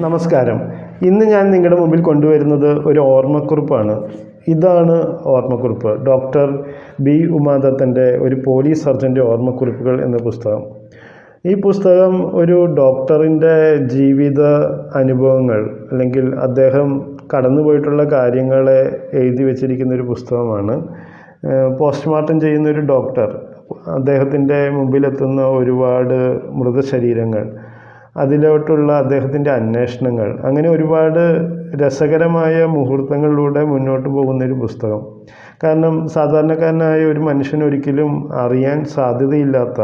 നമസ്കാരം. ഇന്ന് ഞാൻ നിങ്ങളുടെ മുമ്പിൽ കൊണ്ടുവരുന്നത് ഒരു ഓർമ്മക്കുറിപ്പാണ്. ഇതാണ് ഓർമ്മക്കുറിപ്പ്. ഡോക്ടർ ബി ഉമാദത്തന്റെ ഒരു പോലീസ് സർജന്റെ ഓർമ്മക്കുറിപ്പുകൾ എന്ന പുസ്തകം. ഈ പുസ്തകം ഒരു ഡോക്ടറിന്റെ ജീവിത അനുഭവങ്ങൾ അല്ലെങ്കിൽ അദ്ദേഹം കടന്നുപോയിട്ടുള്ള കാര്യങ്ങളെ എഴുതി വച്ചിരിക്കുന്ന ഒരു പുസ്തകമാണ്. പോസ്റ്റ്മോർട്ടം ചെയ്യുന്ന ഒരു ഡോക്ടർ. അദ്ദേഹത്തിന്റെ മുമ്പിലെത്തുന്ന ഒരുപാട് മൃതശരീരങ്ങൾ. അതിലോട്ടുള്ള അദ്ദേഹത്തിന്റെ അന്വേഷണങ്ങൾ. അങ്ങനെ ഒരുപാട് രസകരമായ മുഹൂർത്തങ്ങളിലൂടെ മുന്നോട്ട് പോകുന്നൊരു പുസ്തകം. കാരണം സാധാരണക്കാരനായ ഒരു മനുഷ്യൻ ഒരിക്കലും അറിയാൻ സാധ്യതയില്ലാത്ത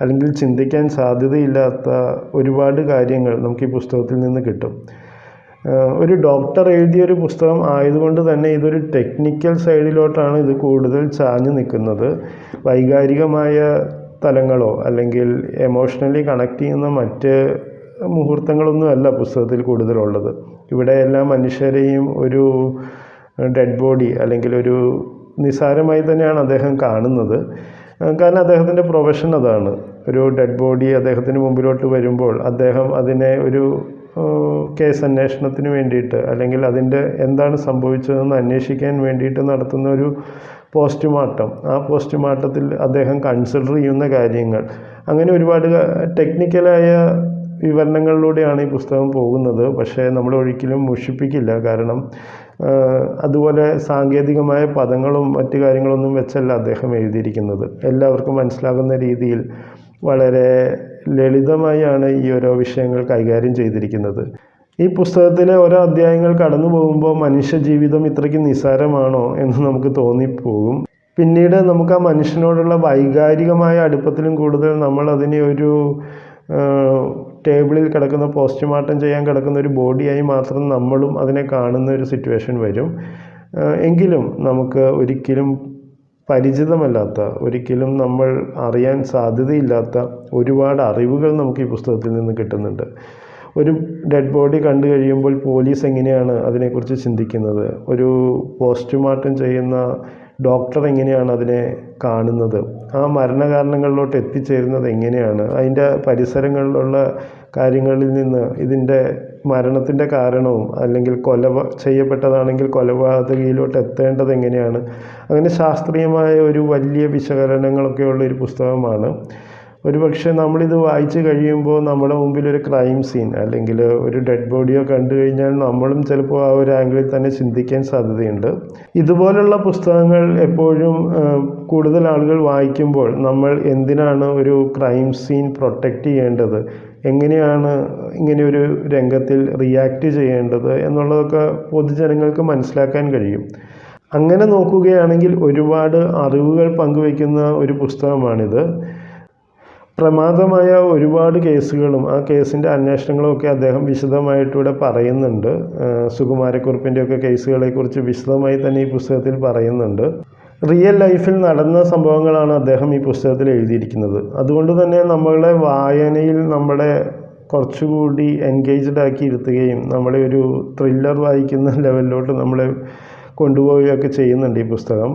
അല്ലെങ്കിൽ ചിന്തിക്കാൻ സാധ്യതയില്ലാത്ത ഒരുപാട് കാര്യങ്ങൾ നമുക്ക് ഈ പുസ്തകത്തിൽ നിന്ന് കിട്ടും. ഒരു ഡോക്ടർ എഴുതിയ ഒരു പുസ്തകം ആയതുകൊണ്ട് തന്നെ ഇതൊരു ടെക്നിക്കൽ സൈഡിലോട്ടാണ് ഇത് കൂടുതൽ ചാഞ്ഞു നിൽക്കുന്നത്. വൈകാരികമായ തലങ്ങളോ അല്ലെങ്കിൽ എമോഷണലി കണക്ട് ചെയ്യുന്ന മറ്റ് മുഹൂർത്തങ്ങളൊന്നുമല്ല പുസ്തകത്തിൽ കൂടുതലുള്ളത്. ഇവിടെ എല്ലാ മനുഷ്യരെയും ഒരു ഡെഡ് ബോഡി അല്ലെങ്കിൽ ഒരു നിസാരമായി തന്നെയാണ് അദ്ദേഹം കാണുന്നത്. കാരണം അദ്ദേഹത്തിന്റെ പ്രൊഫഷൻ അതാണ്. ഒരു ഡെഡ് ബോഡി അദ്ദേഹത്തിന് മുമ്പിലോട്ട് വരുമ്പോൾ അദ്ദേഹം അതിനെ ഒരു കേസ് അന്വേഷണത്തിന് വേണ്ടിയിട്ട് അല്ലെങ്കിൽ അതിന്റെ എന്താണ് സംഭവിച്ചതെന്ന് അന്വേഷിക്കാൻ വേണ്ടിയിട്ട് നടത്തുന്ന ഒരു പോസ്റ്റ്മോർട്ടം. ആ പോസ്റ്റ്മോർട്ടത്തിൽ അദ്ദേഹം കൺസിഡർ ചെയ്യുന്ന കാര്യങ്ങൾ. അങ്ങനെ ഒരുപാട് ടെക്നിക്കലായ വിവരണങ്ങളിലൂടെയാണ് ഈ പുസ്തകം പോകുന്നത്. പക്ഷേ നമ്മൾ ഒരിക്കലും മുഷിപ്പിക്കില്ല. കാരണം അതുപോലെ സാങ്കേതികമായ പദങ്ങളും മറ്റു കാര്യങ്ങളൊന്നും വെച്ചല്ല അദ്ദേഹം എഴുതിയിരിക്കുന്നത്. എല്ലാവർക്കും മനസ്സിലാകുന്ന രീതിയിൽ വളരെ ലളിതമായാണ് ഈ ഓരോ വിഷയങ്ങൾ കൈകാര്യം ചെയ്തിരിക്കുന്നത്. ഈ പുസ്തകത്തിലെ ഓരോ അധ്യായങ്ങൾ കടന്നു പോകുമ്പോൾ മനുഷ്യ ജീവിതം ഇത്രയ്ക്ക് നിസ്സാരമാണോ എന്ന് നമുക്ക് തോന്നിപ്പോകും. പിന്നീട് നമുക്ക് ആ മനുഷ്യനോടുള്ള വൈകാരികമായ അടുപ്പത്തിലും കൂടുതൽ നമ്മൾ അതിനെ ഒരു ടേബിളിൽ കിടക്കുന്ന പോസ്റ്റ്മോർട്ടം ചെയ്യാൻ കിടക്കുന്ന ഒരു ബോഡിയായി മാത്രം നമ്മളും അതിനെ കാണുന്ന ഒരു സിറ്റുവേഷൻ വരും. എങ്കിലും നമുക്ക് ഒരിക്കലും പരിചിതമല്ലാത്ത ഒരിക്കലും നമ്മൾ അറിയാൻ സാധ്യതയില്ലാത്ത ഒരുപാട് അറിവുകൾ നമുക്ക് ഈ പുസ്തകത്തിൽ നിന്ന് കിട്ടുന്നുണ്ട്. ഒരു ഡെഡ് ബോഡി കണ്ടു കഴിയുമ്പോൾ പോലീസ് എങ്ങനെയാണ് അതിനെക്കുറിച്ച് ചിന്തിക്കുന്നത്? ഒരു പോസ്റ്റ്മോർട്ടം ചെയ്യുന്ന ഡോക്ടർ എങ്ങനെയാണ് അതിനെ കാണുന്നത്? ആ മരണകാരണങ്ങളിലോട്ട് എത്തിച്ചേരുന്നത് എങ്ങനെയാണ്? അതിന്റെ പരിസരങ്ങളിലുള്ള കാര്യങ്ങളിൽ നിന്ന് ഇതിന്റെ മരണത്തിന്റെ കാരണവും അല്ലെങ്കിൽ കൊല ചെയ്യപ്പെട്ടതാണെങ്കിൽ കൊലപാതകയിലോട്ട് എത്തേണ്ടത് എങ്ങനെയാണ്? അങ്ങനെ ശാസ്ത്രീയമായ ഒരു വലിയ വിശകലനങ്ങളൊക്കെയുള്ള ഒരു പുസ്തകമാണ്. ഒരുപക്ഷെ നമ്മളിത് വായിച്ചു കഴിയുമ്പോൾ നമ്മുടെ മുമ്പിൽ ഒരു ക്രൈം സീൻ അല്ലെങ്കിൽ ഒരു ഡെഡ് ബോഡിയോ കണ്ടു കഴിഞ്ഞാൽ നമ്മളും ചിലപ്പോൾ ആ ഒരു ആംഗിളിൽ തന്നെ ചിന്തിക്കാൻ സാധ്യതയുണ്ട്. ഇതുപോലുള്ള പുസ്തകങ്ങൾ എപ്പോഴും കൂടുതൽ ആളുകൾ വായിക്കുമ്പോൾ നമ്മൾ എന്തിനാണ് ഒരു ക്രൈം സീൻ പ്രൊട്ടക്റ്റ് ചെയ്യേണ്ടത്? എങ്ങനെയാണ് ഇങ്ങനെ ഒരു രംഗത്തിൽ റിയാക്റ്റ് ചെയ്യേണ്ടത് എന്നുള്ളതൊക്കെ പൊതുജനങ്ങൾക്ക് മനസ്സിലാക്കാൻ കഴിയും. അങ്ങനെ നോക്കുകയാണെങ്കിൽ ഒരുപാട് അറിവുകൾ പങ്കുവയ്ക്കുന്ന ഒരു പുസ്തകമാണിത്. പ്രമാദമായ ഒരുപാട് കേസുകളും ആ കേസിന്റെ അന്വേഷണങ്ങളും ഒക്കെ അദ്ദേഹം വിശദമായിട്ടിവിടെ പറയുന്നുണ്ട്. സുകുമാരക്കുറിപ്പിന്റെയൊക്കെ കേസുകളെക്കുറിച്ച് വിശദമായി തന്നെ ഈ പുസ്തകത്തിൽ പറയുന്നുണ്ട്. റിയൽ ലൈഫിൽ നടന്ന സംഭവങ്ങളാണ് അദ്ദേഹം ഈ പുസ്തകത്തിൽ എഴുതിയിരിക്കുന്നത്. അതുകൊണ്ട് തന്നെ നമ്മളെ വായനയിൽ നമ്മളെ കുറച്ചുകൂടി എൻഗേജ്ഡ് ആക്കി ഇരുത്തുകയും നമ്മളെ ഒരു ത്രില്ലർ വായിക്കുന്ന ലെവലിലോട്ട് നമ്മളെ കൊണ്ടുപോവുകയൊക്കെ ചെയ്യുന്നുണ്ട് ഈ പുസ്തകം.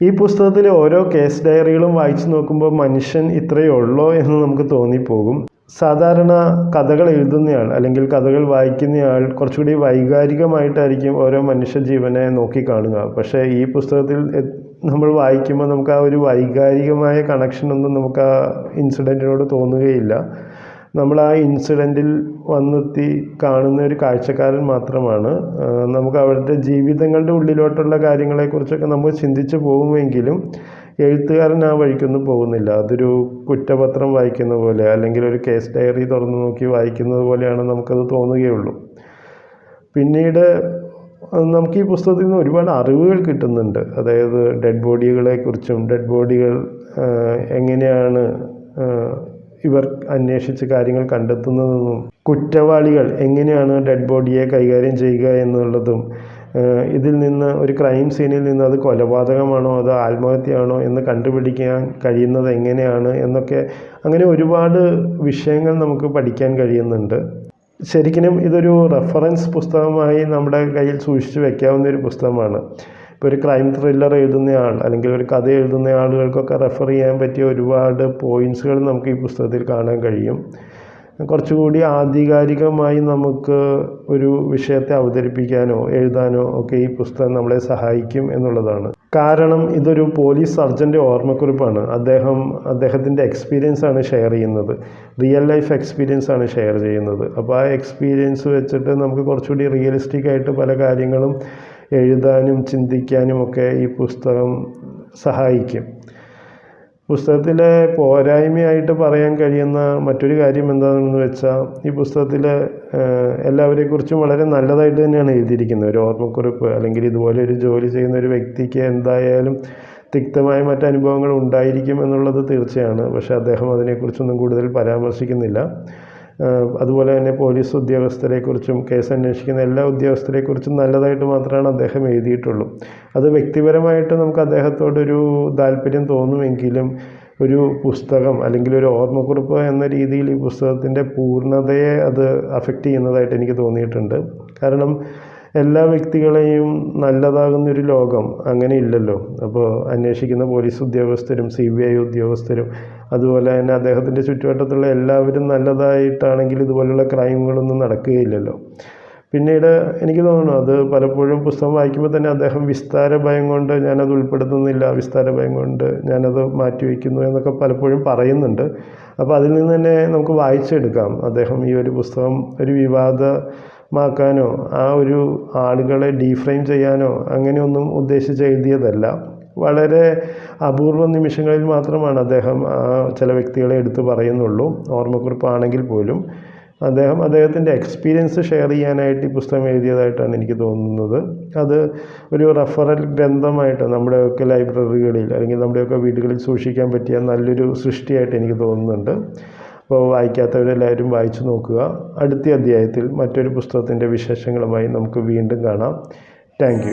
ഈ പുസ്തകത്തിലെ ഓരോ കേസ് ഡയറികളും വായിച്ചു നോക്കുമ്പോൾ മനുഷ്യൻ ഇത്രയേ ഉള്ളോ എന്ന് നമുക്ക് തോന്നിപ്പോകും. സാധാരണ കഥകൾ എഴുതുന്നയാൾ അല്ലെങ്കിൽ കഥകൾ വായിക്കുന്നയാൾ കുറച്ചുകൂടി വൈകാരികമായിട്ടായിരിക്കും ഓരോ മനുഷ്യ ജീവനെ നോക്കിക്കാണുക. പക്ഷേ ഈ പുസ്തകത്തിൽ നമ്മൾ വായിക്കുമ്പോൾ നമുക്ക് ആ ഒരു വൈകാരികമായ കണക്ഷനൊന്നും നമുക്ക് ആ ഇൻസിഡന്റിനോട് തോന്നുകയില്ല. നമ്മൾ ആ ഇൻസിഡന്റിൽ വന്നെത്തി കാണുന്ന ഒരു കാഴ്ചക്കാരൻ മാത്രമാണ്. നമുക്ക് അവരുടെ ജീവിതങ്ങളുടെ ഉള്ളിലോട്ടുള്ള കാര്യങ്ങളെക്കുറിച്ചൊക്കെ നമ്മൾ ചിന്തിച്ച് പോകുമെങ്കിലും എഴുത്തുകാരൻ ആ വഴിക്കൊന്നും പോകുന്നില്ല. അതൊരു കുറ്റപത്രം വായിക്കുന്ന പോലെ അല്ലെങ്കിൽ ഒരു കേസ് ഡയറി തുറന്നു നോക്കി വായിക്കുന്നത് പോലെയാണ് നമുക്കത് തോന്നുകയുള്ളൂ. പിന്നീട് നമുക്ക് ഈ പുസ്തകത്തിൽ നിന്ന് ഒരുപാട് അറിവുകൾ കിട്ടുന്നുണ്ട്. അതായത് ഡെഡ് ബോഡികളെക്കുറിച്ചും ഡെഡ് ബോഡികൾ എങ്ങനെയാണ് ഇവർ അന്വേഷിച്ച് കാര്യങ്ങൾ കണ്ടെത്തുന്നതെന്നും കുറ്റവാളികൾ എങ്ങനെയാണ് ഡെഡ് ബോഡിയെ കൈകാര്യം ചെയ്യുക എന്നുള്ളതും ഇതിൽ നിന്ന് ഒരു ക്രൈം സീനിൽ നിന്ന് അത് കൊലപാതകമാണോ അത് ആത്മഹത്യയാണോ എന്ന് കണ്ടുപിടിക്കാൻ കഴിയുന്നത് എങ്ങനെയാണ് എന്നൊക്കെ അങ്ങനെ ഒരുപാട് വിഷയങ്ങൾ നമുക്ക് പഠിക്കാൻ കഴിയുന്നുണ്ട്. ശരിക്കും ഇതൊരു റെഫറൻസ് പുസ്തകമായി നമ്മുടെ കയ്യിൽ സൂക്ഷിച്ചു വെക്കാവുന്ന ഒരു പുസ്തകമാണ്. ഇപ്പോൾ ഒരു ക്രൈം ത്രില്ലർ എഴുതുന്നയാൾ അല്ലെങ്കിൽ ഒരു കഥ എഴുതുന്ന ആളുകൾക്കൊക്കെ റെഫർ ചെയ്യാൻ പറ്റിയ ഒരുപാട് പോയിന്റ്സുകൾ നമുക്ക് ഈ പുസ്തകത്തിൽ കാണാൻ കഴിയും. കുറച്ചുകൂടി ആധികാരികമായി നമുക്ക് ഒരു വിഷയത്തെ അവതരിപ്പിക്കാനോ എഴുതാനോ ഒക്കെ ഈ പുസ്തകം നമ്മളെ സഹായിക്കും എന്നുള്ളതാണ്. കാരണം ഇതൊരു പോലീസ് സർജന്റെ ഓർമ്മക്കുറിപ്പാണ്. അദ്ദേഹം അദ്ദേഹത്തിന്റെ എക്സ്പീരിയൻസ് ആണ് ഷെയർ ചെയ്യുന്നത്. റിയൽ ലൈഫ് എക്സ്പീരിയൻസ് ആണ് ഷെയർ ചെയ്യുന്നത്. അപ്പോൾ ആ എക്സ്പീരിയൻസ് വെച്ചിട്ട് നമുക്ക് കുറച്ചുകൂടി റിയലിസ്റ്റിക് ആയിട്ട് പല കാര്യങ്ങളും എഴുതാനും ചിന്തിക്കാനും ഒക്കെ ഈ പുസ്തകം സഹായിക്കും. പുസ്തകത്തിലെ പോരായ്മയായിട്ട് പറയാൻ കഴിയുന്ന മറ്റൊരു കാര്യം എന്താണെന്ന് വെച്ചാൽ ഈ പുസ്തകത്തിൽ എല്ലാവരെക്കുറിച്ചും വളരെ നല്ലതായിട്ട് തന്നെയാണ് എഴുതിയിരിക്കുന്നത്. ഒരു ഓർമ്മക്കുറിപ്പ് അല്ലെങ്കിൽ ഇതുപോലെ ഒരു ജോലി ചെയ്യുന്ന ഒരു വ്യക്തിക്ക് എന്തായാലും തിക്തമായ മറ്റ് അനുഭവങ്ങൾ ഉണ്ടായിരിക്കും എന്നുള്ളത് തീർച്ചയാണ്. പക്ഷേ അദ്ദേഹം അതിനെക്കുറിച്ചൊന്നും കൂടുതൽ പരാമർശിക്കുന്നില്ല. അതുപോലെ തന്നെ പോലീസ് ഉദ്യോഗസ്ഥരെക്കുറിച്ചും കേസ് അന്വേഷിക്കുന്ന എല്ലാ ഉദ്യോഗസ്ഥരെക്കുറിച്ചും നല്ലതായിട്ട് മാത്രമാണ് അദ്ദേഹം എഴുതിയിട്ടുള്ളൂ. അത് വ്യക്തിപരമായിട്ട് നമുക്ക് അദ്ദേഹത്തോടൊരു താല്പര്യം തോന്നുമെങ്കിലും ഒരു പുസ്തകം അല്ലെങ്കിൽ ഒരു ഓർമ്മക്കുറിപ്പ് എന്ന രീതിയിൽ ഈ പുസ്തകത്തിന്റെ പൂർണതയെ അത് അഫക്റ്റ് ചെയ്യുന്നതായിട്ട് എനിക്ക് തോന്നിയിട്ടുണ്ട്. കാരണം എല്ലാ വ്യക്തികളെയും നല്ലതാകുന്നൊരു ലോകം അങ്ങനെ ഇല്ലല്ലോ അപ്പോൾ അന്വേഷിക്കുന്ന പോലീസ് ഉദ്യോഗസ്ഥരും സി ബി ഐ ഉദ്യോഗസ്ഥരും അതുപോലെ തന്നെ അദ്ദേഹത്തിന്റെ ചുറ്റുവട്ടത്തുള്ള എല്ലാവരും നല്ലതായിട്ടാണെങ്കിൽ ഇതുപോലുള്ള ക്രൈമുകളൊന്നും നടക്കുകയില്ലല്ലോ. പിന്നീട് എനിക്ക് തോന്നുന്നു അത് പലപ്പോഴും പുസ്തകം വായിക്കുമ്പോൾ തന്നെ അദ്ദേഹം വിസ്താര ഭയം കൊണ്ട് ഞാനത് ഉൾപ്പെടുത്തുന്നില്ല വിസ്താര ഭയം കൊണ്ട് ഞാനത് മാറ്റിവെക്കുന്നു എന്നൊക്കെ പലപ്പോഴും പറയുന്നുണ്ട്. അപ്പോൾ അതിൽ നിന്ന് തന്നെ നമുക്ക് വായിച്ചെടുക്കാം. അദ്ദേഹം ഈ ഒരു പുസ്തകം ഒരു വിവാദമാക്കാനോ ആ ഒരു ആളുകളെ ഡീഫ്രെയിം ചെയ്യാനോ അങ്ങനെയൊന്നും ഉദ്ദേശിച്ച് എഴുതിയതല്ല. വളരെ അപൂർവ നിമിഷങ്ങളിൽ മാത്രമാണ് അദ്ദേഹം ചില വ്യക്തികളെ എടുത്തു പറയുന്നുള്ളൂ. ഓർമ്മക്കുറിപ്പാണെങ്കിൽ പോലും അദ്ദേഹം അദ്ദേഹത്തിന്റെ എക്സ്പീരിയൻസ് ഷെയർ ചെയ്യാനായിട്ട് ഈ പുസ്തകം എഴുതിയതായിട്ടാണ് എനിക്ക് തോന്നുന്നത്. അത് ഒരു റഫറൽ ഗ്രന്ഥമായിട്ട് നമ്മുടെയൊക്കെ ലൈബ്രറികളിൽ അല്ലെങ്കിൽ നമ്മുടെയൊക്കെ വീടുകളിൽ സൂക്ഷിക്കാൻ പറ്റിയ നല്ലൊരു സൃഷ്ടിയായിട്ട് എനിക്ക് തോന്നുന്നുണ്ട്. അപ്പോൾ വായിക്കാത്തവരെല്ലാവരും വായിച്ചു നോക്കുക. അടുത്ത അധ്യായത്തിൽ മറ്റൊരു പുസ്തകത്തിന്റെ വിശേഷങ്ങളുമായി നമുക്ക് വീണ്ടും കാണാം. താങ്ക്